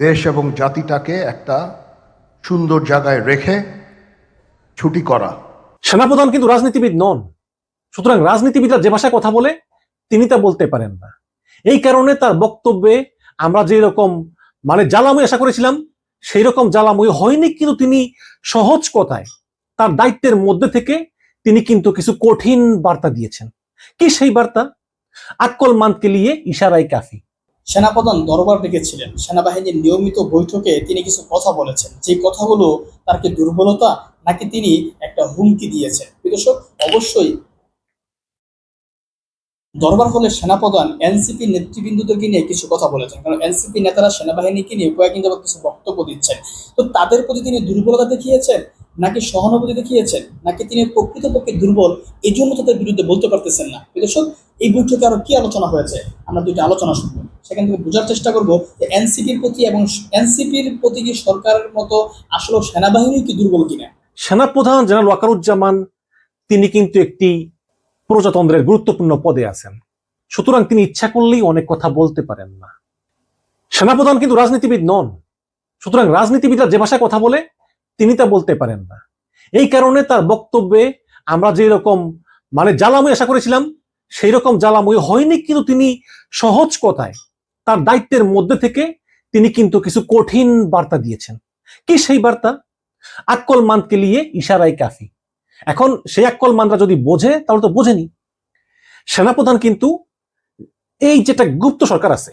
দেশ এবং জাতিটাকে একটা সুন্দর জায়গায় রেখে ছুটি করা। সেনাপ্রধান কিন্তু রাজনীতিবিদ নন। সুতরাং রাজনীতিবিদরা যে ভাষায় কথা বলে, তিনি তা বলতে পারেন না। এই কারণে তার বক্তব্যে আমরা যে রকম মানে জ্বালাময় আশা করেছিলাম, সেই রকম জ্বালাময় হয়নি, কিন্তু তিনি সহজ কথায়, তার দায়িত্বের মধ্যে থেকে তিনি কিন্তু কিছু কঠিন বার্তা দিয়েছেন। কি সেই বার্তা? আক্কল মানকে লিয়ে ইশারাই কাফি। সেনাপ্রধান দরবার ডেকেছিলেন। সেনাবাহিনীর নিয়মিত বৈঠকে তিনি কিছু কথা বলেছেন। যে কথাগুলো তার কি দুর্বলতা নাকি তিনি একটা হুমকি দিয়েছেন। দর্শক, অবশ্যই দরবার হলে সেনাপ্রধান এনসিপি নেতৃবৃন্দদেরকে নিয়ে কিছু কথা বলেছেন। কারণ এনসিপি নেতারা সেনাবাহিনীকে নিয়ে কয়েকদিন যাবত কিছু বক্তব্য দিচ্ছেন। তো তাদের প্রতি তিনি দুর্বলতা দেখিয়েছেন? নাকি সহানুভূতি দেখিয়েছেন? নাকি তিনি প্রকৃতপক্ষে দুর্বল? এই জন্য তাদের বিরুদ্ধে বলতে পারতেছেন না। দর্শক এই বৈঠকে আরও কি আলোচনা হয়েছে? আমরা দুইটা আলোচনা শুনব। সেখান থেকে বোঝার চেষ্টা করব যে এনসিপির প্রতি এবং এনসিপির প্রতি কি সরকারের মতো আসলে সেনাবাহিনী কি দুর্বল কিনা? সেনাপ্রধান জেনারেল ওয়াকারুজ্জামান, তিনি কিন্তু একটি প্রজাতন্ত্রের গুরুত্বপূর্ণ পদে আছেন। সুতরাং তিনি ইচ্ছা করলেই অনেক কথা বলতে পারেন না। সেনাপ্রধান কিন্তু রাজনীতিবিদ নন। সুতরাং রাজনীতিবিদরা যে ভাষায় কথা বলে তিনি তা বলতে পারেন না। এই কারণে তার বক্তব্যে আমরা যে রকম মানে জ্বালাময় আশা করেছিলাম সেই রকম জ্বালাময় হয়নি, কিন্তু তিনি সহজ কথায় তার দায়িত্বের মধ্যে থেকে তিনি কিন্তু কিছু কঠিন বার্তা দিয়েছেন। কি সেই বার্তা? আক্কল মানকে লিয়ে ইশারাই কাফি। এখন সেই আক্কল মানরা যদি বোঝে, তাহলে তো বোঝেনি। সেনাপ্রধান কিন্তু এই যেটা গুপ্ত সরকার আছে,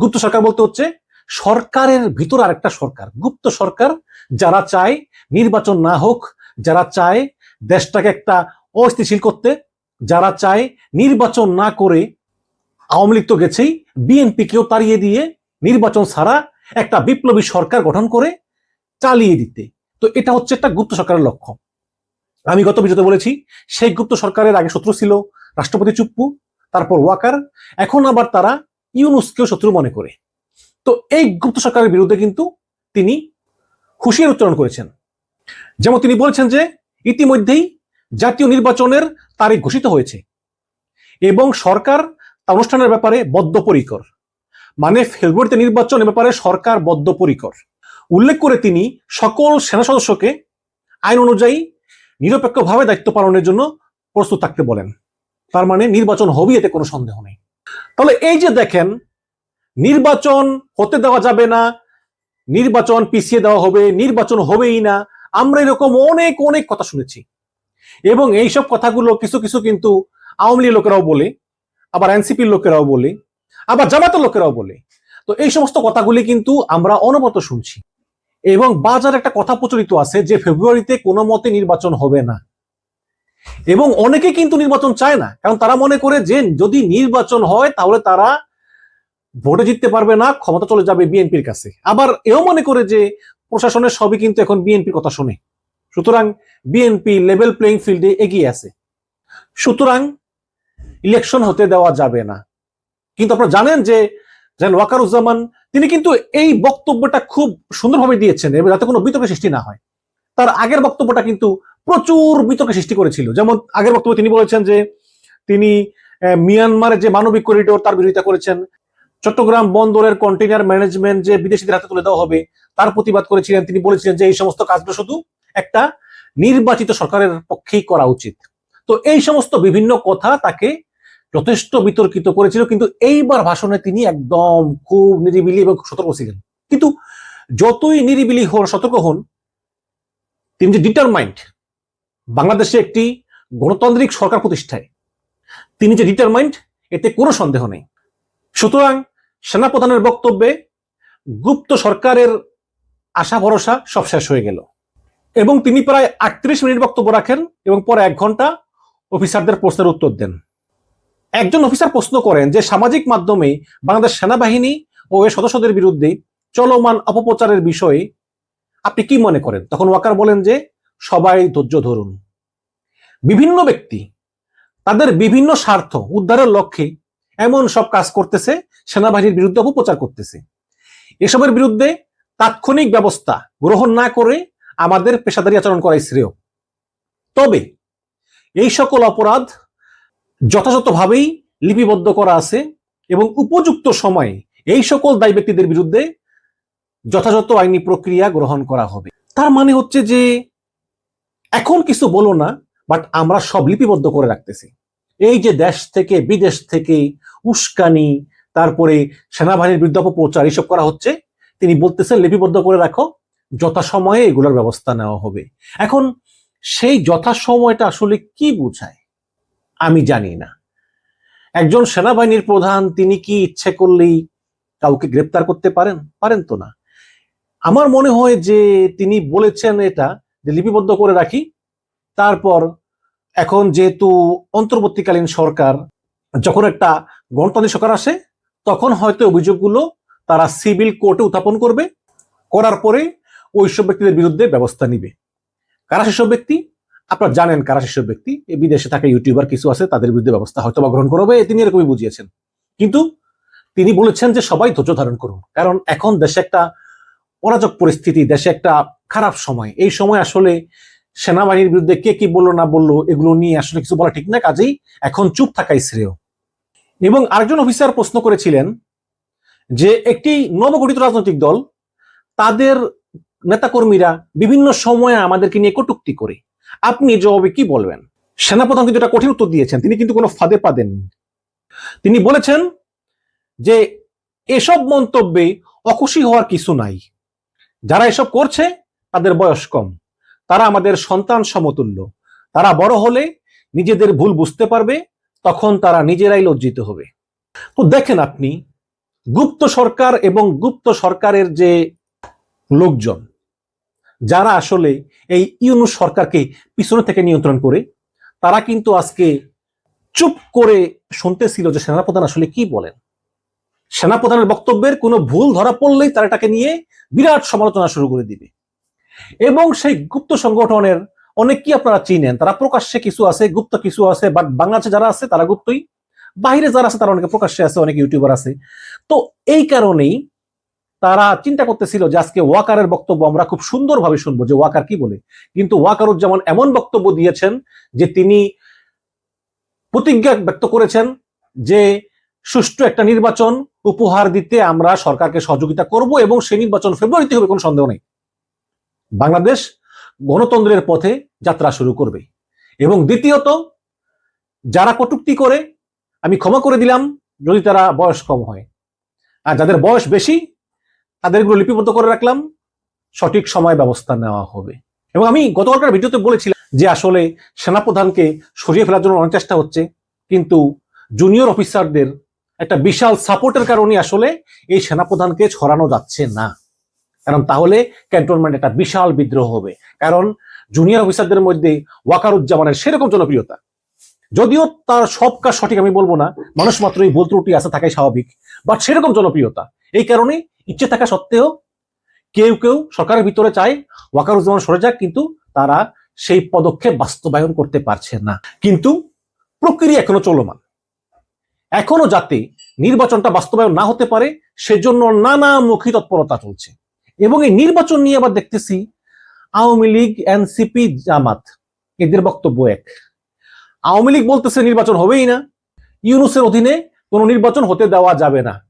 গুপ্ত সরকার বলতে হচ্ছে সরকারের ভিতর আরেকটা সরকার। গুপ্ত সরকার যারা চায় নির্বাচন না হোক, যারা চায় দেশটাকে একটা অস্থিতিশীল করতে, যারা চায় নির্বাচন না করে আওয়ামী লীগ তো গেছেই, বিএনপিকেও তাড়িয়ে দিয়ে নির্বাচন ছাড়া একটা বিপ্লবী সরকার গঠন করে চালিয়ে দিতে। তো এটা হচ্ছে একটা গুপ্ত সরকারের লক্ষ্য। আমি গত ভিডিওতে বলেছি, সেই গুপ্ত সরকারের আগে শত্রু ছিল রাষ্ট্রপতি চুপ্পু, তারপর ওয়াকার, এখন আবার তারা ইউনুসকেও শত্রু মনে করে। তো এই গুপ্ত সরকারের বিরুদ্ধে কিন্তু তিনি হুঁশিয়ার উচ্চারণ করেছেন। যেমন তিনি বলছেন যে, ইতিমধ্যেই জাতীয় নির্বাচনের তারিখ ঘোষিত হয়েছে এবং সরকার তা অনুষ্ঠানের ব্যাপারে বদ্ধপরিকর। মানে ফেব্রুয়ারিতে নির্বাচনের ব্যাপারে সরকার বদ্ধপরিকর। উল্লেখ করে তিনি সকল সেনা সদস্যকে আইন অনুযায়ী নিরপেক্ষভাবে দায়িত্ব পালনের জন্য প্রস্তুত থাকতে বলেন। তার মানে নির্বাচন হবে এতে কোনো সন্দেহ নেই। তাহলে এই যে দেখেন, নির্বাচন হতে দেওয়া যাবে না নির্বাচন পিছিয়ে দেওয়া হবে, নির্বাচন হবেই না। আমরা এরকম অনেক অনেক কথা শুনেছি। এবং এইসব কথাগুলো কিছু কিছু কিন্তু আওয়ামী লীগ লোকেরাও বলে, আবার এনসিপির লোকেরাও বলে, আবার জামাতের লোকেরাও বলে। তো এই সমস্ত কথাগুলি কিন্তু আমরা অনবরত শুনছি। এবং বাজার একটা কথা প্রচলিত আছে যে, ফেব্রুয়ারিতে কোনো মতে নির্বাচন হবে না। এবং অনেকে কিন্তু নির্বাচন চায় না। কারণ তারা মনে করে যে, যদি নির্বাচন হয়, তাহলে তারা ভোটে জিততে পারবে না, ক্ষমতা চলে যাবে বিএনপির কাছে। আবার এও মনে করে যে প্রশাসনের সবই কিন্তু এখন বিএনপির কথা শোনে। সুতরাং বিএনপি লেভেল প্লেইং ফিল্ডে এগিয়ে আছে। সুতরাং ইলেকশন হতে দেওয়া যাবে না। কিন্তু আপনারা জানেন যে জেনারেল ওয়াকারুজ্জামান, তিনি কিন্তু এই বক্তব্যটা খুব সুন্দরভাবে দিয়েছেন এবং যাতে কোনো বিতর্কের সৃষ্টি না হয়। তার আগের বক্তব্যটা কিন্তু প্রচুর বিতর্কের সৃষ্টি করেছিল। যেমন আগের বক্তব্য তিনি বলেছেন যে তিনি মিয়ানমারের যে মানবিক করিডোর তার বিরোধিতা করেছেন। চট্টগ্রাম বন্দরের কন্টেইনার ম্যানেজমেন্ট যে বিদেশিদের হাতে তুলে দেওয়া হবে, তার প্রতিবাদ করেছিলেন। তিনি বলেছিলেন যে, এই সমস্ত কাজগুলো শুধু একটা নির্বাচিত সরকারের পক্ষেই করা উচিত। তো এই সমস্ত বিভিন্ন কথা তাকে যথেষ্ট বিতর্কিত করেছিল, কিন্তু এইবার ভাষণে তিনি একদম খুব নিরিবিলি এবং সতর্ক ছিলেন। কিন্তু যতই নিরিবিলি হন, সতর্ক হন, তিনি যে ডিটারমাইন্ড বাংলাদেশে একটি গণতান্ত্রিক সরকার প্রতিষ্ঠায়, তিনি যে ডিটারমাইন্ড এতে কোনো সন্দেহ নেই। সুতরাং সেনাপ্রধানের বক্তব্যে গুপ্ত সরকারের আশা ভরসা সব শেষ হয়ে গেল। এবং তিনি প্রায় আটত্রিশ মিনিট বক্তব্য রাখেন এবং পরে এক ঘণ্টা অফিসারদের প্রশ্নের উত্তর দেন। একজন অফিসার প্রশ্ন করেন যে, সামাজিক মাধ্যমে বাংলাদেশ সেনাবাহিনী ও এর সদস্যদের বিরুদ্ধে চলমান অপপ্রচারের বিষয়ে আপনি কি মনে করেন? তখন ওয়াকার বলেন যে, সবাই ধৈর্য ধরুন। বিভিন্ন ব্যক্তি তাদের বিভিন্ন স্বার্থ উদ্ধারের লক্ষ্যে এমন সব কাজ করতেছে, সেনাবাহিনীর বিরুদ্ধে অপপ্রচার করতেছে। এসবের বিরুদ্ধে তাৎক্ষণিক ব্যবস্থা গ্রহণ না করে আমাদের পেশাদারি আচরণ করাই শ্রেয়। তবে এই সকল অপরাধ যথাযথভাবেই লিপিবদ্ধ করা আছে এবং উপযুক্ত সময়ে এই সকল দায়ী ব্যক্তিদের বিরুদ্ধে যথাযথ আইনি প্রক্রিয়া গ্রহণ করা হবে। তার মানে হচ্ছে যে এখন কিছু বলো না বাট আমরা সব লিপিবদ্ধ করে রাখতেছি। এই যে দেশ থেকে, বিদেশ থেকে উস্কানি, তারপরে সেনাবাহিনীর বিরুদ্ধে অপপ্রচার এইসব করা হচ্ছে। তিনি বলতেছেন, লিপিবদ্ধ করে রাখো, যথাসময়ে এগুলোর ব্যবস্থা নেওয়া হবে। এখন সেই যথাসময়টা আসলে কি বোঝায়? আমি জানি না। একজন সেনাবাহিনীর প্রধান, তিনি কি ইচ্ছে করলেই কাউকে গ্রেপ্তার করতে পারেন? পারেন তো না। আমার মনে হয় যে তিনি বলেছেন এটা, যে লিপিবদ্ধ করে রাখি, তারপর এখন যেহেতু অন্তর্বর্তীকালীন সরকার, যখন একটা গণতান্ত্রিক সরকার আসে, তখন হয়তো অভিযোগগুলো তারা সিভিল কোর্টে উত্থাপন করবে, করার পরে ওই সব ব্যক্তিদের বিরুদ্ধে ব্যবস্থা নিবে। কারা সেসব ব্যক্তি? আপনারা জানেন কারা সেসব ব্যক্তি। বিদেশে থাকা ইউটিউবার কিছু আছে, তাদের বিরুদ্ধে ব্যবস্থা হয়তো বা গ্রহণ করবে তিনি এরকমই বুঝিয়েছেন। কিন্তু তিনি বলেছেন যে সবাই ধৈর্য ধারণ করুন, কারণ এখন দেশে একটা অরাজক পরিস্থিতি, দেশে একটা খারাপ সময়। এই সময় আসলে সেনাবাহিনীর বিরুদ্ধে কে কি বলল না বলল, এগুলো নিয়ে আসলে কিছু বলা ঠিক না, কাজেই এখন চুপ থাকাই শ্রেয়। এবং আরেকজন অফিসার প্রশ্ন করেছিলেন যে একটি নবগঠিত রাজনৈতিক দল, তাদের নেতাকর্মীরা বিভিন্ন সময়ে আমাদেরকে নিয়ে কটুক্তি করে। আপনি জবাবে কি বলবেন? সেনাপ্রধান কিন্তু এটা কঠিন উত্তর দিয়েছেন, তিনি কিন্তু কোনো ফাঁদে পা দেননি। তিনি বলেছেন যে এসব মন্তব্যে অখুশি হওয়ার কিছু নাই। যারা এসব করছে, তাদের বয়স কম। তারা আমাদের সন্তান সমতুল্য। তারা বড় হলে নিজেদের ভুল বুঝতে পারবে তখন তারা নিজেরাই লজ্জিত হবে। তো দেখেন আপনি, গুপ্ত সরকার এবং গুপ্ত সরকারের যে লোকজন, যারা আসলে এই ইউনুস সরকারকে পিছনে থেকে নিয়ন্ত্রণ করে, তারা কিন্তু আজকে চুপ করে শুনতেছিল যে সেনাপ্রধান আসলে কি বলেন। সেনাপ্রধানের বক্তব্যের কোনো ভুল ধরা পড়লেই তারা এটাকে নিয়ে বিরাট সমালোচনা শুরু করে দিবে। এবং সেই গুপ্ত সংগঠনের অনেকই আপনারা চিনেন, তারা প্রকাশ্যে কিছু আছে, গুপ্ত কিছু আছে বাট বাংলাদেশে যারা আছে তারা গুপ্তই। বাইরে যারা আছে তারা অনেকে প্রকাশ্যে আছে, অনেক ইউটিউবার আছে। তো এই কারণেই তারা চিন্তা করতেছিল যে আজকে ওয়াকারের বক্তব্য আমরা খুব সুন্দরভাবে শুনব, যে ওয়াকার কি বলে। কিন্তু ওয়াকারুজ্জামান এমন বক্তব্য দিয়েছেন যে তিনি প্রতিজ্ঞা ব্যক্ত করেছেন যে সুষ্ঠু একটা নির্বাচন উপহার দিতে আমরা সরকারকে সহযোগিতা করব এবং সেই নির্বাচন ফেব্রুয়ারিতে হবে, কোনো সন্দেহ নেই। বাংলাদেশ গণতন্ত্রের পথে যাত্রা শুরু করবে। এবং দ্বিতীয়ত, যারা কটুক্তি করে, আমি ক্ষমা করে দিলাম যদি তারা বয়স কম হয়। আর যাদের বয়স বেশি, তাদেরগুলো লিপিবদ্ধ করে রাখলাম, সঠিক সময় ব্যবস্থা নেওয়া হবে। এবং আমি গতকালকার ভিডিওতে বলেছিলাম যে আসলে সেনাপ্রধানকে সরিয়ে ফেলার জন্য অনেক চেষ্টা হচ্ছে, কিন্তু জুনিয়র অফিসারদের একটা বিশাল সাপোর্টের কারণে আসলে এই সেনাপ্রধানকে ছড়ানো যাচ্ছে না। কারণ তাহলে ক্যান্টনমেন্ট একটা বিশাল বিদ্রোহ হবে। কারণ জুনিয়র অফিসারদের মধ্যে ওয়াকারুজ্জামানের সেরকম জনপ্রিয়তা। যদিও তার সব কাজ সঠিক আমি বলব না, মানুষ মাত্রই ভুল ত্রুটি আছে থাকাই স্বাভাবিক বাট সেরকম জনপ্রিয়তা। এই কারণে ইচ্ছে থাকা সত্ত্বেও কেউ কেউ সরকারের ভিতরে চায় ওয়াকারুজ্জামান সরে যাক, কিন্তু তারা সেই পদক্ষেপ বাস্তবায়ন করতে পারছে না। কিন্তু প্রক্রিয়া এখনও চলমান। এখনও যাতে নির্বাচনটা বাস্তবায়ন না হতে পারে, সেজন্য নানা নানামুখী তৎপরতা চলছে। এবং এই নির্বাচন নিয়ে আবার দেখতেছি আওয়ামী লীগ, এনসিপি, জামাত। এদের বক্তব্য এক। আওয়ামী লীগ বলতেছে নির্বাচন হবেই না। ইউনুসের অধীনে কোনো নির্বাচন হতে দেওয়া যাবে না।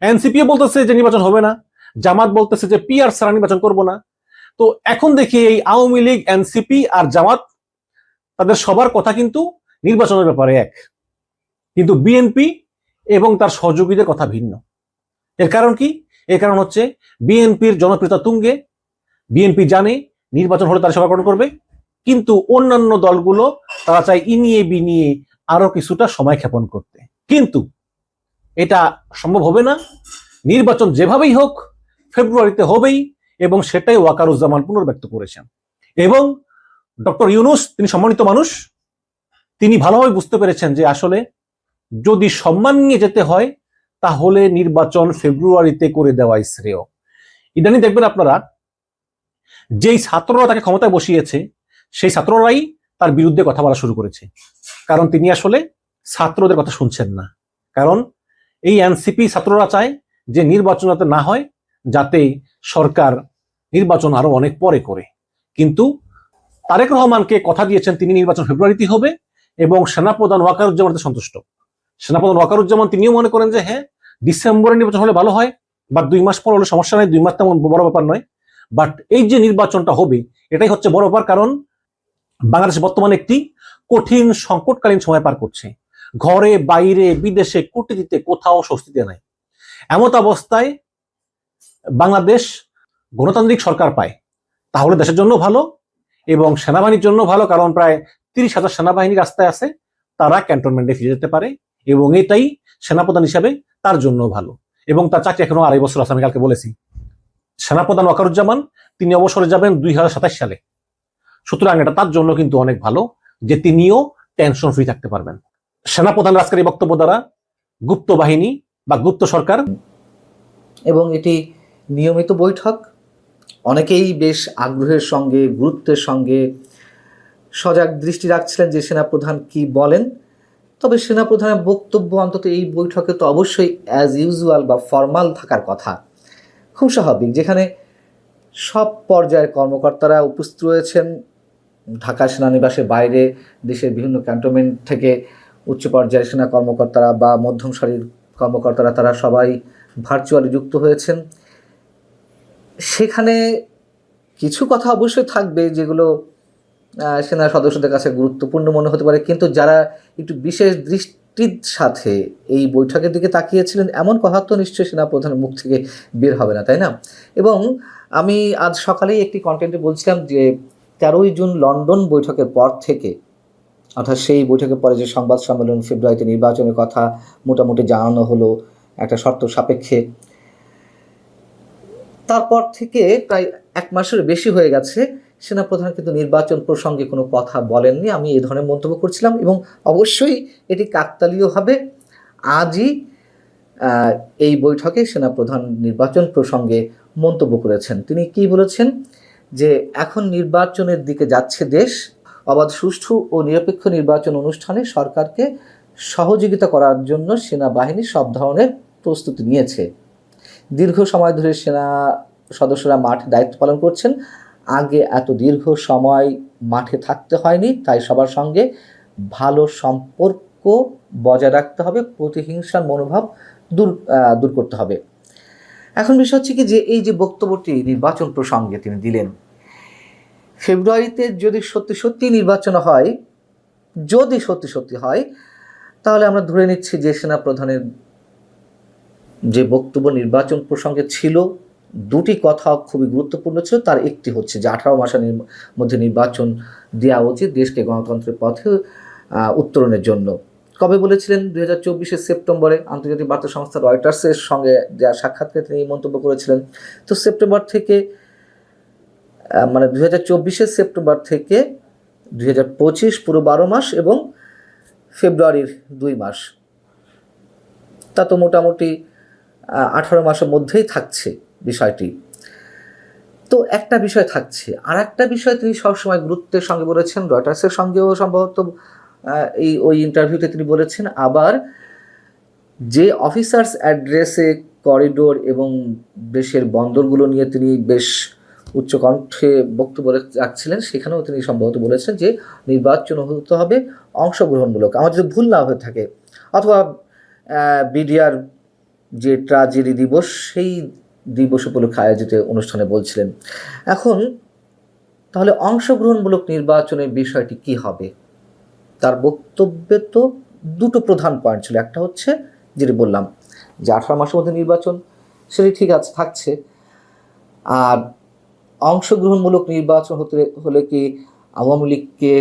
এনসিপি বলতেছে যে নির্বাচন হবে না। জামাত বলতেছে যে পিআর ছাড়া নির্বাচন করব না। তো এখন দেখি এই আওয়ামী লীগ, এনসিপি আর জামাত, তাদের সবার কথা কিন্তু নির্বাচনের ব্যাপারে এক। কিন্তু বিএনপি এবং তার সহযোগীদের কথা ভিন্ন। এর কারণ কি? এর কারণ হচ্ছে বিএনপির জনপ্রিয়তা তুঙ্গে, বিএনপি জানে নির্বাচন হলে তারা সভা গ্রহণ করবে, কিন্তু অন্যান্য দলগুলো তারা চায় ইনিয়ে বিনিয়ে আরও কিছুটা সময় ক্ষেপণ করতে। কিন্তু এটা সম্ভব হবে না। নির্বাচন যেভাবেই হোক, ফেব্রুয়ারিতে হবেই এবং সেটাই ওয়াকারুজ্জামান পুনর্ব্যক্ত করেছেন। এবং ডক্টর ইউনুস, তিনি সম্মানিত মানুষ, তিনি ভালোভাবে বুঝতে পেরেছেন যে আসলে যদি সম্মান নিয়ে যেতে হয় তাহলে নির্বাচন ফেব্রুয়ারিতে করে দেওয়াই শ্রেয়। ইদানি দেখবেন আপনারা, যেই ছাত্ররা তাকে ক্ষমতায় বসিয়েছে, সেই ছাত্ররাই তার বিরুদ্ধে কথা বলা শুরু করেছে। কারণ তিনি আসলে ছাত্রদের কথা শুনছেন না। কারণ এই এনসিপি ছাত্ররা চায় যে নির্বাচন যাতে না হয়, যাতে সরকার নির্বাচন আরও অনেক পরে করে। কিন্তু তারেক রহমানকে কথা দিয়েছেন, তিনি নির্বাচন ফেব্রুয়ারিতে হবে এবং সেনাপ্রধান ওয়াকারুজ্জামান সন্তুষ্ট। সেনাপ্রধান ওয়াকারুজ্জামান তিনিও মনে করেন যে হ্যাঁ ডিসেম্বরে নির্বাচন হলে ভালো হয় বা দুই মাস পর হলে সমস্যা নাই, দুই মাস তেমন বড় ব্যাপার নয়। বাট এই যে নির্বাচনটা হবে, এটাই হচ্ছে বড় ব্যাপার কারণ বাংলাদেশ বর্তমানে একটি কঠিন সংকটকালীন সময় পার করছে। ঘরে, বাইরে, বিদেশে কূটনীতিতে কোথাও স্বস্তিতে নাই। এমত অবস্থায় বাংলাদেশ গণতান্ত্রিক সরকার পায়। তাহলে দেশের জন্য ভালো এবং সেনাবাহিনীর জন্য ভালো, কারণ প্রায় তিরিশ হাজার সেনাবাহিনী রাস্তায় আছে, তারা ক্যান্টনমেন্টে ফিরে যেতে পারে এবং এটাই সেনাপ্রধান হিসাবে তার জন্য ভালো। এবং তার চাকরি এখনও আড়াই বছর আছে, আমি কালকে বলেছি। সেনাপ্রধান ওয়াকারুজ্জামান, তিনি অবসরে যাবেন দুই হাজার সাতাশ সালে। সুতরাং এটা তার জন্য কিন্তু অনেক ভালো যে তিনিও টেনশন ফ্রি থাকতে পারবেন। সেনাপ্রধান রাজকারী বক্তব্য দ্বারা গুপ্ত বাহিনী বা গুপ্ত সরকার এবং এটি নিয়মিত বৈঠক। অনেকেই বেশ আগ্রহের সঙ্গে, গুরুত্বের সঙ্গে সজাগ দৃষ্টি রাখছিলেন যে সেনাপ্রধান কি বলেন। তবে সেনাপ্রধানের বক্তব্য অন্তত এই বৈঠকে তো অবশ্যই অ্যাজ ইউজুয়াল বা ফর্মাল থাকার কথা। খুব স্বাভাবিক, যেখানে সব পর্যায়ের কর্মকর্তারা উপস্থিত রয়েছেন। ঢাকা সেনানিবাসের বাইরে দেশের বিভিন্ন ক্যান্টনমেন্ট থেকে উচ্চ পর্যায়ের সেনা কর্মকর্তারা বা মধ্যম সারির কর্মকর্তারা, তারা সবাই ভার্চুয়ালি যুক্ত হয়েছেন। সেখানে কিছু কথা অবশ্যই থাকবে, যেগুলো সেনা সদস্যদের কাছে গুরুত্বপূর্ণ মনে হতে পারে। কিন্তু যারা একটু বিশেষ দৃষ্টির সাথে এই বৈঠকের দিকে তাকিয়েছিলেন, এমন কথা তো নিশ্চয়ই সেনা প্রধানের মুখ থেকে বের হবে না, তাই না? এবং আমি আজ সকালেই একটি কন্টেন্টে বলছিলাম যে, তেরোই জুন লন্ডন বৈঠকের পর থেকে, অর্থাৎ সেই বৈঠকের পরে যে সংবাদ সম্মেলন, ফেব্রুয়ারিতে নির্বাচনের কথা মোটামুটি জানানো হলো একটা শর্ত সাপেক্ষে, তারপর থেকে প্রায় এক মাসের বেশি হয়ে গেছে। সেনাপ্রধান কিন্তু নির্বাচন প্রসঙ্গে কোনো কথা বলেননি। আমি এই ধরনের মন্তব্য করছিলাম এবং অবশ্যই এটি কাকতালীয়ভাবে আজই এই বৈঠকে সেনাপ্রধান নির্বাচন প্রসঙ্গে মন্তব্য করেছেন। তিনি কি বলেছেন? যে এখন নির্বাচনের দিকে যাচ্ছে দেশ। অবাধ, সুষ্ঠু ও নিরপেক্ষ নির্বাচন অনুষ্ঠানে সরকারকে সহযোগিতা করার জন্য সেনাবাহিনী সব ধরনের প্রস্তুতি নিয়েছে। দীর্ঘ সময় ধরে সেনা সদস্যরা মাঠে দায়িত্ব পালন করছেন। আগে এত দীর্ঘ সময় মাঠে থাকতে হয়নি, তাই সবার সঙ্গে ভালো সম্পর্ক বজায় রাখতে হবে, প্রতিহিংসার মনোভাব দূর দূর করতে হবে। এখন বিষয় হচ্ছে কি যে এই যে বক্তব্যটি নির্বাচন প্রসঙ্গে তিনি দিলেন, ফেব্রুয়ারিতে যদি সত্যি সত্যি নির্বাচন হয়, যদি সত্যি সত্যি হয়, তাহলে আমরা ধরে নিচ্ছি যে সেনা প্রধানের যে বক্তব্য নির্বাচন প্রসঙ্গে ছিল দুটি কথা খুবই গুরুত্বপূর্ণ ছিল। তার একটি হচ্ছে যে, আঠারো মাসের মধ্যে নির্বাচন দেওয়া উচিত দেশকে গণতন্ত্রের পথে উত্তরণের জন্য। কবে বলেছিলেন দুই হাজার চব্বিশের সেপ্টেম্বরে আন্তর্জাতিক বার্তা সংস্থা রয়টার্সের সঙ্গে যা সাক্ষাৎকারে তিনি এই মন্তব্য করেছিলেন? তো সেপ্টেম্বর থেকে মানে দুই হাজার চব্বিশের সেপ্টেম্বর থেকে দুই হাজার পঁচিশ পুরো বারো মাস এবং ফেব্রুয়ারির দুই মাস। তা তো মোটামুটি আঠারো মাসের মধ্যেই থাকছে। বিষয়টি। তো একটা বিষয় থাকছে। আর একটা বিষয় তিনি সবসময় গুরুত্বের সঙ্গে বলেছেন, রয়টার্সের সঙ্গেও সম্ভবত এই ওই ইন্টারভিউতে তিনি বলেছেন, আবার যে অফিসার্স অ্যাড্রেসে করিডোর এবং দেশের বন্দরগুলো নিয়ে তিনি বেশ উচ্চ কণ্ঠে বক্তব্য রাখছিলেন, সেখানেও তিনি সম্ভবত বলেছেন যে নির্বাচন হতে হবে অংশগ্রহণমূলক। আমার যদি ভুল না হয়ে থাকে, অথবা বিডিআর যে ট্রাজেডি দিবস, সেই দিবস উপলক্ষে আয়োজিত অনুষ্ঠানে বলছিলেন, এখন তাহলে অংশগ্রহণমূলক নির্বাচনের বিষয়টি কি হবে? তার বক্তব্যে তো দুটো প্রধান পয়েন্ট ছিল। একটা হচ্ছে যেটি বললাম যে আঠারো মাসের মধ্যে নির্বাচন, সেটি ঠিক আছে, থাকছে। আর অংশগ্রহণমূলক নির্বাচন হতে হলে কি আওয়ামী লীগকে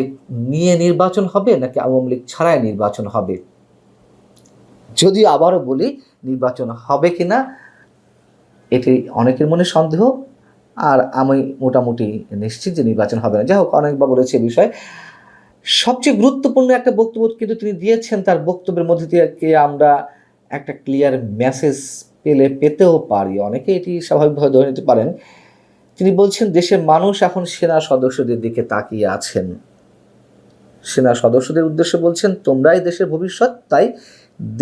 নিয়ে নির্বাচন হবে, নাকি আওয়ামী লীগ ছাড়াই নির্বাচন হবে? যদি আবারও বলি, নির্বাচন হবে কিনা এটি অনেকের মনে সন্দেহ, আর আমি মোটামুটি নিশ্চিত যে নির্বাচন হবে না। যাই হোক অনেকবার বলেছে এই বিষয়ে। সবচেয়ে গুরুত্বপূর্ণ একটা বক্তব্য কিন্তু তিনি দিয়েছেন, তার বক্তব্যের মধ্যে থেকে আমরা একটা ক্লিয়ার মেসেজ পেলে, পেতেও পারি। অনেকে এটি স্বাভাবিকভাবে ধরে নিতে পারেন। তিনি বলছেন, দেশের মানুষ এখন সেনা সদস্যদের দিকে তাকিয়ে আছেন। সেনা সদস্যদের উদ্দেশ্যে বলছেন, তোমরাই দেশের ভবিষ্যৎ, তাই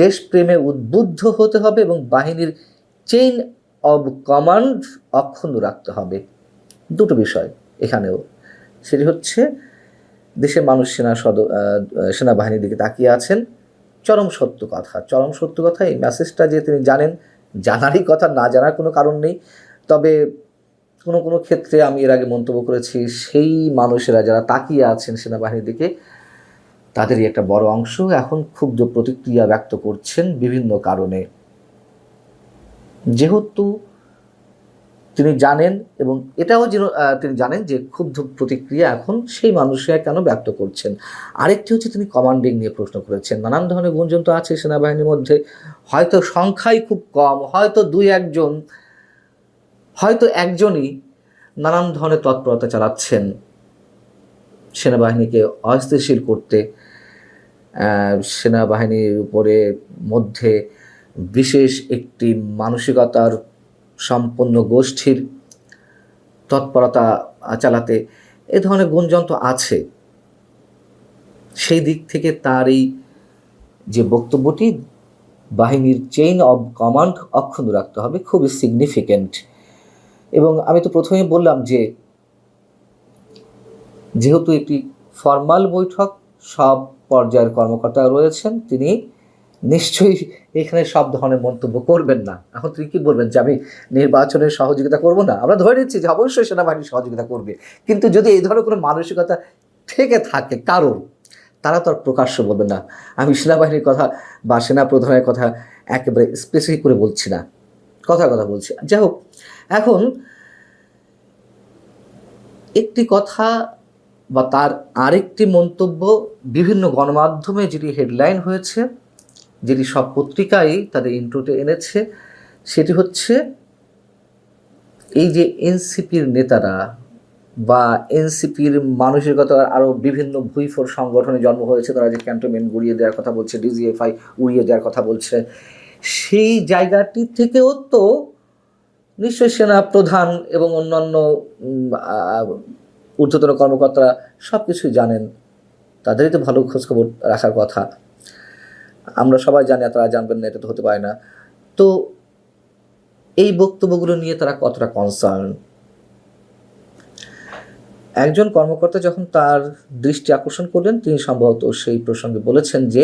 দেশপ্রেমে উদ্বুদ্ধ হতে হবে এবং বাহিনীর চেইন অব কমান্ড অক্ষুণ্ণ রাখতে হবে। দুটো বিষয় এখানেও। সেটি হচ্ছে, দেশের মানুষ সেনা সদ সেনাবাহিনীর দিকে তাকিয়ে আছেন। চরম সত্য কথা। চরম সত্য কথা, এই মেসেজটা যে তিনি জানেন, জানারই কথা, না জানার কোনো কারণ নেই। তবে কোনো কোনো ক্ষেত্রে আমি এর আগে মন্তব্য করেছি, সেই মানুষেরা যারা তাকিয়ে আছেন সেনাবাহিনীর দিকে, তাদেরই একটা বড় অংশ। এখন ক্ষুব্ধ প্রতিক্রিয়া ব্যক্ত করছেন বিভিন্ন কারণে। যেহেতু তিনি জানেন এবং এটাও যেন তিনি জানেন যে ক্ষুব্ধ প্রতিক্রিয়া এখন সেই মানুষরা কেন ব্যক্ত করছেন। আরেকটি হচ্ছে তিনি কমান্ডিং নিয়ে প্রশ্ন করেছেন। নানান ধরনের গুঞ্জন তো আছে সেনাবাহিনীর মধ্যে। হয়তো সংখ্যাই খুব কম, হয়তো দুই একজন, হয়তো একজনই নানান ধরনের তৎপরতা চালাচ্ছেন সেনাবাহিনীকে অস্থিতিশীল করতে সেনাবাহিনীর উপরে, মধ্যে বিশেষ একটি মানসিকতার সম্পন্ন গোষ্ঠীর তৎপরতা চালাতে এ ধরনের গুঞ্জন তো আছে। সেই দিক থেকে তার এই যে বক্তব্যটি, বাহিনীর চেইন অব কমান্ড অক্ষুণ্ণ রাখতে হবে, খুবই সিগনিফিক্যান্ট এবং আমি তো প্রথমেই বললাম যে, যেহেতু একটি ফর্মাল বৈঠক, সব পর্যায়ের কর্মকর্তা রয়েছেন, তিনি নিশ্চয়ই এখানে সব ধরনের মন্তব্য করবেন না। এখন তিনি কি বলবেন যে আমি নির্বাচনের সহযোগিতা করব না? আমরা ধরে নিচ্ছি যে অবশ্যই সেনাবাহিনী সহযোগিতা করবে। কিন্তু যদি এই ধরনের কোনো মানসিকতা থেকে থাকে কারণ তারা তো আর প্রকাশ্য বলবেন না। আমি সেনাবাহিনীর কথা বা সেনা প্রধানের কথা একেবারে স্পেসিফিক করে বলছি না। কথা কথা বলছি। যাই হোক, এখন একটি কথা বা তার আরেকটি মন্তব্য বিভিন্ন গণমাধ্যমে যেটি হেডলাইন হয়েছে যেটি সব পত্রিকাই তাদের ইন্ট্রোতে এনেছে, সেটি হচ্ছে এই যে এনসিপির নেতারা বা এনসিপির মানসিকতার আরও বিভিন্ন ভুইফোর সংগঠনে জন্ম হয়েছে, তারা যে ক্যান্টনমেন্ট গুড়িয়ে দেওয়ার কথা বলছে, ডিজিএফআই উড়িয়ে দেওয়ার কথা বলছে, সেই জায়গাটি থেকেও তো নিশ্চয়ই সেনা প্রধান এবং অন্যান্য ঊর্ধ্বতন কর্মকর্তারা সব কিছুই জানেন। তাদেরই তো ভালো খোঁজখবর রাখার কথা। আমরা সবাই জানি তারা জানবেন না, এটা তো হতে পারে না। তো এই বক্তব্যগুলো নিয়ে তারা কতটা কনসার্ন একজন কর্মকর্তা যখন তার দৃষ্টি আকর্ষণ করলেন, তিনি সম্ভবত সেই প্রসঙ্গে বলেছেন যে,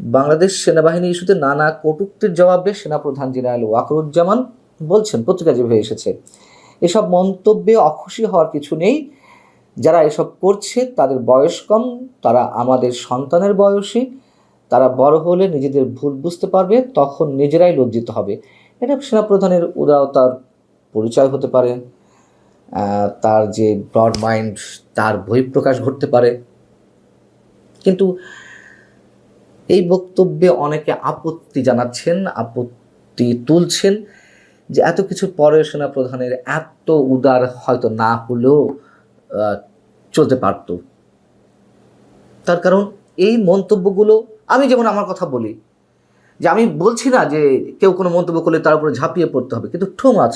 বাংলাদেশ সেনাবাহিনী ইস্যুতে নানা কটূক্তির জবাবে সেনাপ্রধান জেনারেল ওয়াকরুজ্জামান বলছেন, পত্রিকা যেভাবে এসেছে, এসব মন্তব্যে অখুশি হওয়ার কিছু নেই। যারা এসব করছে, তাদের বয়স কম, তারা আমাদের সন্তানের বয়সী। তারা বড় হলে নিজেদের ভুল বুঝতে পারবে, তখন নিজেরাই লজ্জিত হবে। এটা সেনাপ্রধানের উদারতার পরিচয় হতে পারে তার যে ব্রড মাইন্ড, তার বহিঃপ্রকাশ ঘটতে পারে। কিন্তু এই বক্তব্যে অনেকে আপত্তি জানাচ্ছেন, আপত্তি তুলছেন যে এত কিছু পরে সেনাপ্রধানের এত উদার হয়তো না হলেও চলতে পারত। তার কারণ এই মন্তব্যগুলো আমি যেমন আমার কথা বলি, যে আমি বলছি না যে কেউ কোনো মন্তব্য করলে তার উপরে ঝাঁপিয়ে পড়তে হবে, কিন্তু টু মাছ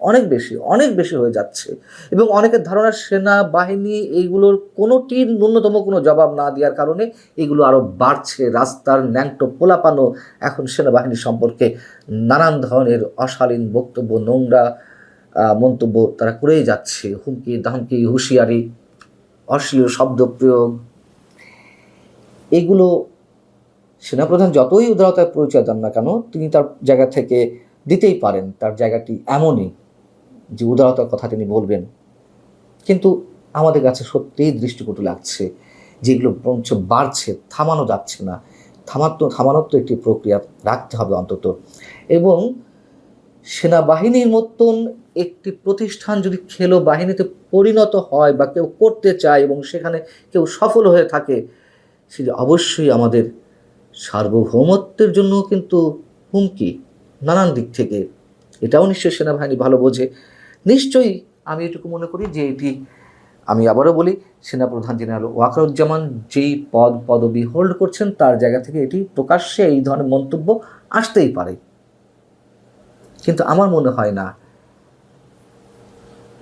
অনেক বেশি অনেক বেশি হয়ে যাচ্ছে। এবং অনেকের ধারণা সেনা, বাহিনী এইগুলোর কোনোটির ন্যূনতম কোনো জবাব না দেওয়ার কারণে এগুলো আরও বাড়ছে। রাস্তার ন্যাংটো পোলাপানো এখন সেনাবাহিনী সম্পর্কে নানান ধরনের অশালীন বক্তব্য, নোংরা মন্তব্য তারা করেই যাচ্ছে। হুমকি, ধামকি, হুঁশিয়ারি, অশ্লীল শব্দ প্রয়োগ, এগুলো সেনাপ্রধান যতই উদারতার পরিচয় দেন না কেন, তিনি তার জায়গা থেকে দিতেই পারেন। তার জায়গাটি এমনই যে উদারতার কথা তিনি বলবেন। কিন্তু আমাদের কাছে সত্যিই দৃষ্টিকটু লাগছে যেগুলো বরঞ্চ বাড়ছে, থামানো যাচ্ছে না। থামাতো থামানোর তো একটি প্রক্রিয়া রাখতে হবে অন্তত। এবং সেনাবাহিনীর মতন একটি প্রতিষ্ঠান যদি খেলো বাহিনীতে পরিণত হয় বা কেউ করতে চায় এবং সেখানে কেউ সফল হয়ে থাকে সেটা অবশ্যই আমাদের সার্বভৌমত্বের জন্য কিন্তু হুমকি নানান দিক থেকে। এটাও নিশ্চয়ই সেনাবাহিনী ভালো বোঝে। নিশ্চয়ই আমি এটুকু মনে করি যে এটি আমি আবারও বলি, সেনাপ্রধান জেনারেল ওয়াকারুজ্জামান যেই পদ, পদবি হোল্ড করছেন, তার জায়গা থেকে এটি প্রকাশ্যে এই ধরনের মন্তব্য আসতেই পারে। কিন্তু আমার মনে হয় না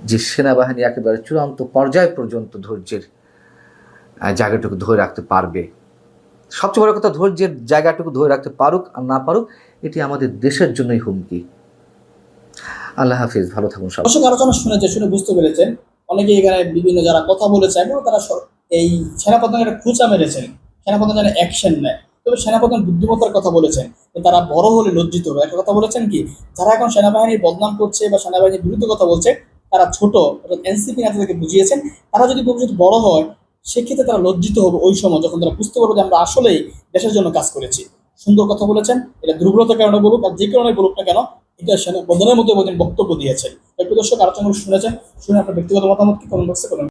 যে সেনাবাহিনী একেবারে চূড়ান্ত পর্যায় পর্যন্ত ধৈর্যের জায়গাটুকু ধরে রাখতে পারবে। সবচেয়ে বড় কথা ধৈর্যের জায়গাটুকু ধরে রাখতে পারুক আর না পারুক, এটি আমাদের দেশের জন্যই হুমকি। আল্লাহ হাফিজ, ভালো থাকুন সবাই। দর্শক, আলোচনা শুনেছে শুনে বুঝতে পেরেছেন। অনেকে এখানে বিভিন্ন যারা কথা বলেছে এবং তারা এই সেনাপ্রধানের একটা খুঁচা মেরেছেন সেনাপ্রধান যেন অ্যাকশন নেয়। তবে সেনাপ্রধান বুদ্ধিমত্তার কথা বলেছেন তারা বড় হলে লজ্জিত হবে। একটা কথা বলেছেন কি, যারা এখন সেনাবাহিনীর বদনাম করছে বা সেনাবাহিনীর বিরুদ্ধে কথা বলছে, তারা ছোট, অর্থাৎ এনসিপি নেতাদেরকে বুঝিয়েছেন। তারা যদি ভবিষ্যৎ বড় হয় সেক্ষেত্রে তারা লজ্জিত হবে ওই সময় যখন তারা বুঝতে পারবে যে আমরা আসলেই দেশের জন্য কাজ করেছি। সুন্দর কথা বলেছেন, এটা দুর্বলতার কারণে বলুক, আর যে কারণে বলুক না কেন, এটা বন্ধনের মধ্যে বক্তব্য দিয়েছেন। দর্শক আলোচনা শুনেছেন, শুনে আপনার ব্যক্তিগত মতামত কি কমেন্ট বক্সে